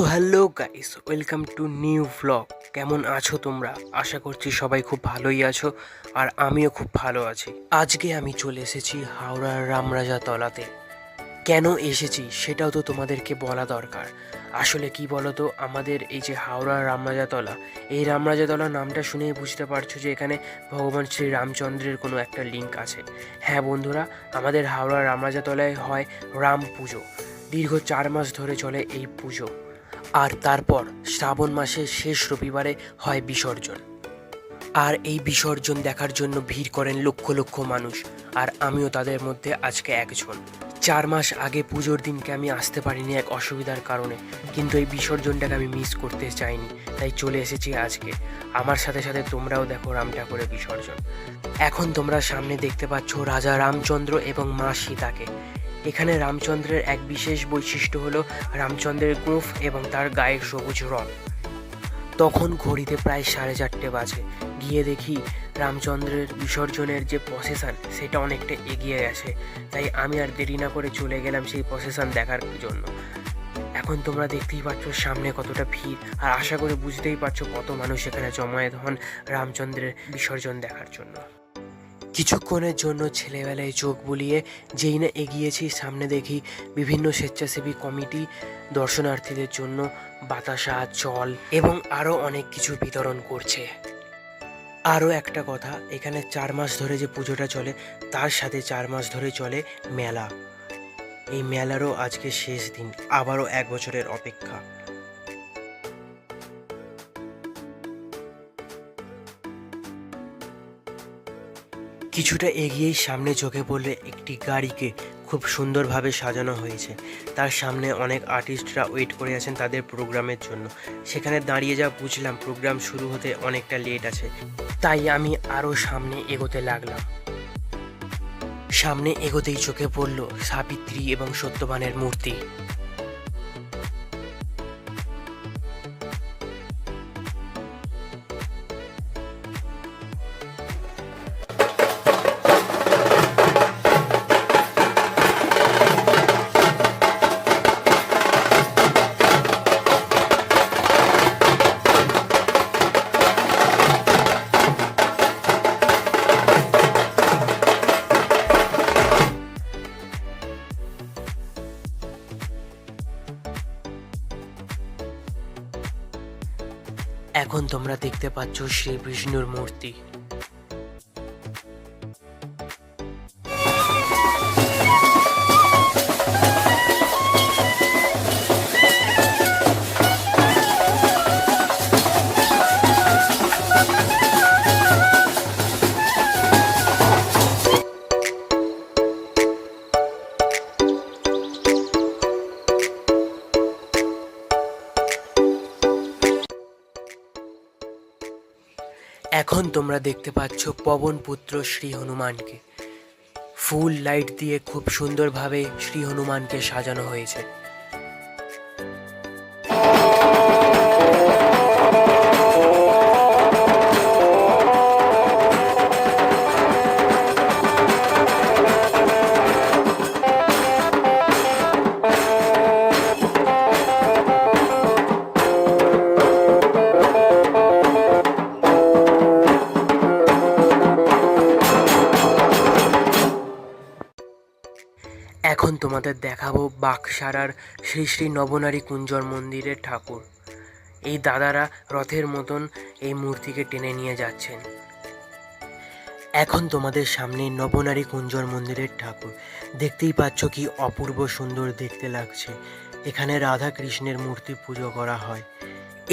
Guys welcome to new vlog কেমন আছো তোমরা? আশা করছি সবাই খুব ভালোই আছো আর আমিও খুব ভালো আছি। আজকে আমি চলে এসেছি হাওড়ার রামরাজা তলাতে। কেন এসেছি সেটাও তো তোমাদেরকে বলা দরকার। আসলে কি বলতো, আমাদের এই যে হাওড়ার রামরাজাতলা এই রামরাজাতলা নামটা শুনেই বুঝতে পারছ যে এখানে ভগবান শ্রী রামচন্দ্রের কোনো একটা লিঙ্ক আছে। হ্যাঁ বন্ধুরা, আমাদের হাওড়ার রামরাজাতলায় হয় রাম পুজো। দীর্ঘ চার মাস ধরে চলে এই পুজো। আর তারপর শ্রাবণ মাসের শেষ রবিবারে হয় বিসর্জন। আর এই বিসর্জন দেখার জন্য ভিড় করেন লক্ষ লক্ষ মানুষ, আর আমিও তাদের মধ্যে আজকে একজন। চার মাস আগে পুজোর দিনকে আমি আসতে পারিনি এক অসুবিধার কারণে, কিন্তু এই বিসর্জনটাকে আমি মিস করতে চাইনি, তাই চলে এসেছি আজকে। আমার সাথে সাথে তোমরাও দেখো রাম ঠাকুরের বিসর্জন। এখন তোমরা সামনে দেখতে পাচ্ছ রাজা রামচন্দ্র এবং মা সীতাকে। এখানে রামচন্দ্রের এক বিশেষ বৈশিষ্ট্য হলো রামচন্দ্রের গোফ এবং তার গায়ের সবুজ রং। তখন ঘড়িতে প্রায় সাড়ে চারটে বাজে। গিয়ে দেখি রামচন্দ্রের বিসর্জনের যে প্রসেশন সেটা অনেকটা এগিয়ে গেছে। তাই আমি আর দেরি না করে চলে গেলাম সেই প্রসেশন দেখার জন্য। এখন তোমরা দেখতেই পাচ্ছ সামনে কতটা ভিড়। আর আশা করে বুঝতেই পারছ কত মানুষ এখানে জমায়েত হন রামচন্দ্রের বিসর্জন দেখার জন্য। কিছুক্ষণের জন্য ছেলেবেলায় চোখ বুলিয়ে যেই না এগিয়েছি, সামনে দেখি বিভিন্ন স্বেচ্ছাসেবী কমিটি, দর্শনার্থীদের জন্য বাতাসা, জল এবং আরও অনেক কিছু বিতরণ করছে। আরও একটা কথা, এখানে চার মাস ধরে যে পুজোটা চলে, তার সাথে চার মাস ধরে চলে মেলা। এই মেলারও আজকে শেষ দিন, আবারও এক বছরের অপেক্ষা। কিছুটা এগিয়েই সামনে চোখে পড়লে একটি গাড়িকে খুব সুন্দরভাবে সাজানো হয়েছে। তার সামনে অনেক আর্টিস্টরা ওয়েট করে আছেন তাদের প্রোগ্রামের জন্য। সেখানে দাঁড়িয়ে যা বুঝলাম, প্রোগ্রাম শুরু হতে অনেকটা লেট আছে। তাই আমি আরও সামনে এগোতে লাগলাম। সামনে এগোতেই চোখে পড়ল সাবিত্রী এবং সত্যবানের মূর্তি। এখন তোমরা দেখতে পাচ্ছ শ্রী বিষ্ণুর মূর্তি। এখন তোমরা দেখতে পাচ্ছ পবন পুত্র শ্রী হনুমানকে। ফুল লাইট দিয়ে খুব সুন্দরভাবে শ্রী হনুমানকে সাজানো হয়েছে। এখন তোমাদের দেখাবো বাকসারার শ্রী শ্রী নবনারী কুঞ্জর মন্দিরের ঠাকুর। এই দাদারা রথের মতন এই মূর্তিকে টেনে নিয়ে যাচ্ছেন। এখন তোমাদের সামনে নবনারী কুঞ্জর মন্দিরের ঠাকুর। দেখতেই পাচ্ছ কি অপূর্ব সুন্দর দেখতে লাগছে। এখানে রাধা কৃষ্ণের মূর্তি পুজো করা হয়।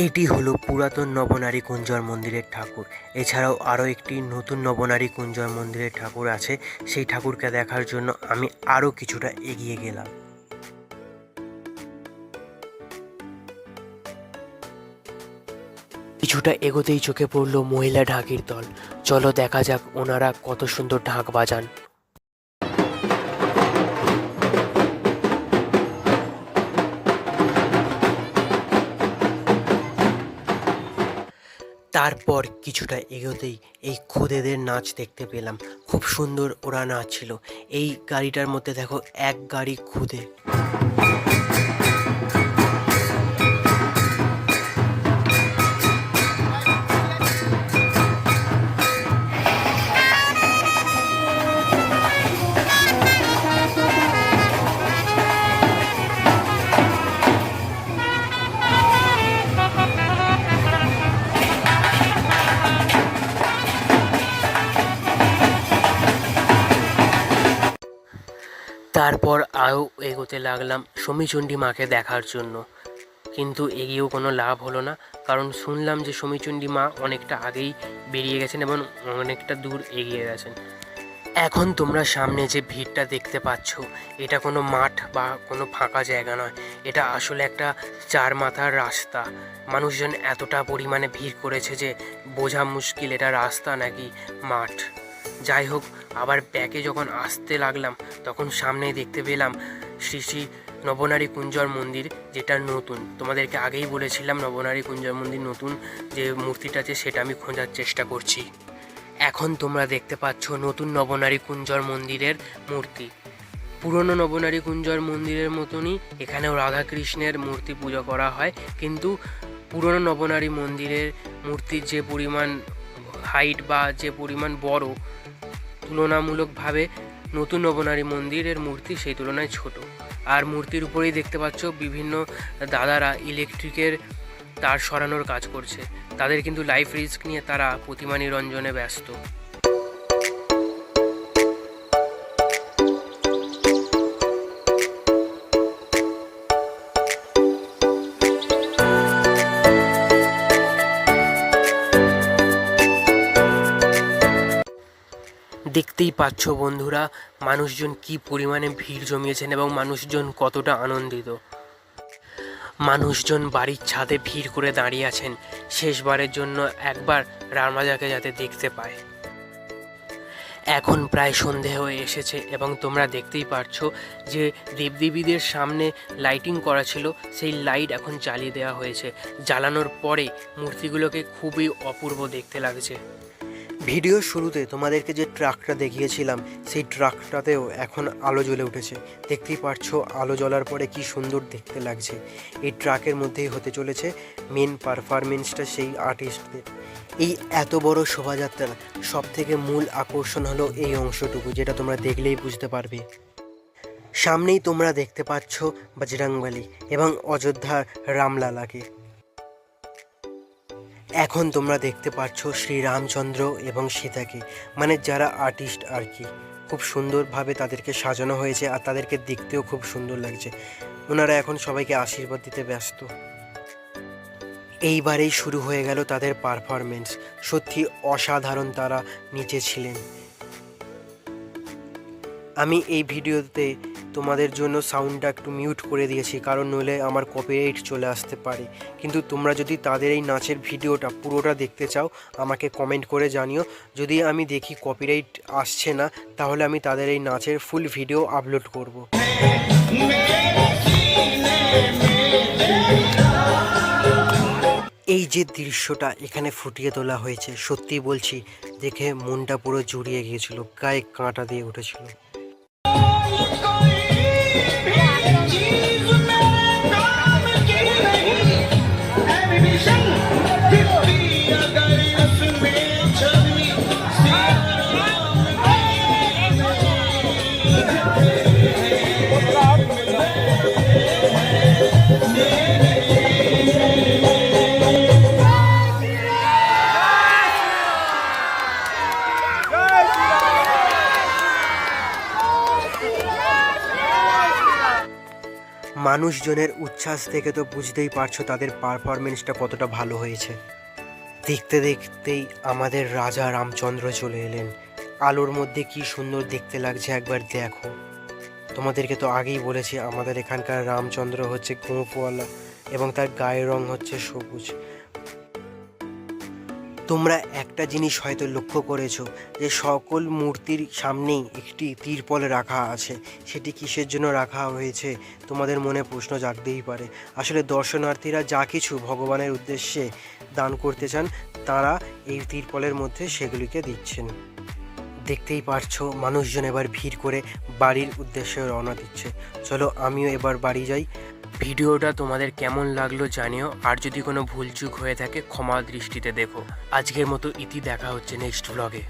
এটি হলো পুরাতন নবনারী কুঞ্জর মন্দিরের ঠাকুর। এছাড়াও আরও একটি নতুন নবনারী কুঞ্জর মন্দিরের ঠাকুর আছে। সেই ঠাকুরকে দেখার জন্য আমি আরও কিছুটা এগিয়ে গেলাম। কিছুটা এগোতেই চোখে পড়ল মহিলা ঢাকির দল। চলো দেখা যাক ওনারা কত সুন্দর ঢাক বাজান। তারপর কিছুটা এগোতেই এই খুদেদের নাচ দেখতে পেলাম। খুব সুন্দর ওরা নাচ ছিল। এই গাড়িটার মধ্যে দেখো এক গাড়ি খুদে। তারপর আরও এগোতে লাগলাম সমীচণ্ডী মাকে দেখার জন্য। কিন্তু এগিয়েও কোনো লাভ হলো না, কারণ শুনলাম যে সমীচণ্ডী মা অনেকটা আগেই বেরিয়ে গেছেন এবং অনেকটা দূর এগিয়ে গেছেন। এখন তোমরা সামনে যে ভিড়টা দেখতে পাচ্ছ, এটা কোনো মাঠ বা কোনো ফাঁকা জায়গা নয়। এটা আসলে একটা চার মাথার রাস্তা। মানুষজন এতটা পরিমাণে ভিড় করেছে যে বোঝা মুশকিল এটা রাস্তা নাকি মাঠ। যাই হোক, আবার ব্যাকে যখন আসতে লাগলাম, তখন সামনে দেখতে পেলাম শ্রী শ্রী নবনারী কুঞ্জর মন্দির, যেটা নতুন। তোমাদেরকে আগেই বলেছিলাম, নবনারী কুঞ্জর মন্দির নতুন যে মূর্তিটা আছে, সেটা আমি খোঁজার চেষ্টা করছি। এখন তোমরা দেখতে পাচ্ছ নতুন নবনারী কুঞ্জর মন্দিরের মূর্তি। পুরনো নবনারী কুঞ্জর মন্দিরের মতনই এখানেও রাধাকৃষ্ণের মূর্তি পুজো করা হয়, কিন্তু পুরনো নবনারী মন্দিরের মূর্তির যে পরিমাণ হাইট বা যে পরিমাণ বড় তুলনামূলকভাবে নতুন নবনারী মন্দিরের মূর্তি সেই তুলনায় ছোট। আর মূর্তির উপরেই দেখতে পাচ্ছ বিভিন্ন দাদারা ইলেকট্রিকের তার সরানোর কাজ করছে। তাদের কিন্তু লাইফ রিস্ক নিয়ে তারা প্রতিমা নিরঞ্জনে ব্যস্ত। দেখতেই পাচ্ছ বন্ধুরা, মানুষজন কি পরিমাণে ভিড় জমিয়েছেন এবং মানুষজন কতটা আনন্দিত। মানুষজন বাড়ির ছাদে ভিড় করে দাঁড়িয়ে আছেন, শেষবারের জন্য একবার রামাজাকে যাতে দেখতে পায়। এখন প্রায় সন্ধে হয়ে এসেছে এবং তোমরা দেখতেই পারছ যে দেবদেবীদের সামনে লাইটিং করা ছিল, সেই লাইট এখন জ্বালিয়ে দেওয়া হয়েছে। জ্বালানোর পরে মূর্তিগুলোকে খুবই অপূর্ব দেখতে লাগছে। ভিডিওর শুরুতে তোমাদেরকে যে ট্রাকটা দেখিয়েছিলাম, সেই ট্রাকটাতেও এখন আলো জ্বলে উঠেছে। দেখতেই পারছ, আলো জ্বলার পরে কি সুন্দর দেখতে লাগছে। এই ট্রাকের মধ্যেই হতে চলেছে মেন পারফরমেন্সটা সেই আর্টিস্টদের এই এত বড় শোভাযাত্রা সব থেকে মূল আকর্ষণ হলো এই অংশটুকু, যেটা তোমরা দেখলেই বুঝতে পারবে। সামনেই তোমরা দেখতে পাচ্ছ বজরংবলী এবং অযোধ্যার রামলালাকে। এখন তোমরা দেখতে পাচ্ছ শ্রীরামচন্দ্র এবং সীতাকে মানে যারা আর্টিস্ট আর কি। খুব সুন্দরভাবে তাদেরকে সাজানো হয়েছে আর তাদেরকে দেখতেও খুব সুন্দর লাগছে। ওনারা এখন সবাইকে আশীর্বাদ দিতে ব্যস্ত। এইবারেই শুরু হয়ে গেল তাদের পারফরমেন্স সত্যি অসাধারণ তারা নিচে ছিলেন। আমি এই ভিডিওতে তোমাদের জন্য সাউন্ডটা একটু মিউট করে দিয়েছি, কারণ নইলে আমার কপিরাইট চলে আসতে পারে। কিন্তু তোমরা যদি তাদের এই নাচের ভিডিওটা পুরোটা দেখতে চাও, আমাকে কমেন্ট করে জানিও। যদি আমি দেখি কপিরাইট আসছে না, তাহলে আমি তাদের এই নাচের ফুল ভিডিও আপলোড করব। এই যে দৃশ্যটা এখানে ফুটিয়ে তোলা হয়েছে সত্যি বলছি, দেখে মনটা পুরো জুড়িয়ে গিয়েছিল, গায়ে কাঁটা দিয়ে উঠেছিল। মানুষজনের উচ্ছ্বাস থেকে তো বুঝতেই পারছ তাদের পারফরমেন্সটা কতটা ভালো হয়েছে। দেখতে দেখতেই আমাদের রাজা রামচন্দ্র চলে এলেন। আলোর মধ্যে কি সুন্দর দেখতে লাগছে একবার দেখো। তোমাদেরকে তো আগেই বলেছি, আমাদের এখানকার রামচন্দ্র হচ্ছে গোঁফওয়ালা এবং তার গায়ের রং হচ্ছে সবুজ। তোমরা একটা জিনিস হয়তো লক্ষ্য করেছ, যে সকল মূর্তির সামনেই একটি তিরপল রাখা আছে। সেটি কিসের জন্য রাখা হয়েছে, তোমাদের মনে প্রশ্ন জাগতেই পারে। আসলে দর্শনার্থীরা যা কিছু ভগবানের উদ্দেশ্যে দান করতে চান, তারা এই তিরপলের মধ্যে সেগুলিকে দিচ্ছেন। দেখতেই পারছ, মানুষজন এবার ভিড় করে বাড়ির উদ্দেশ্যে রওনা দিচ্ছে। চলো আমিও এবার বাড়ি যাই। ভিডিওটা তোমাদের কেমন লাগল জানিও, আর যদি কোনো ভুলচুক হয়ে থাকে ক্ষমা দৃষ্টিতে দেখো। আজকের মতো ইতি দেখা হচ্ছে নেক্সট ব্লগে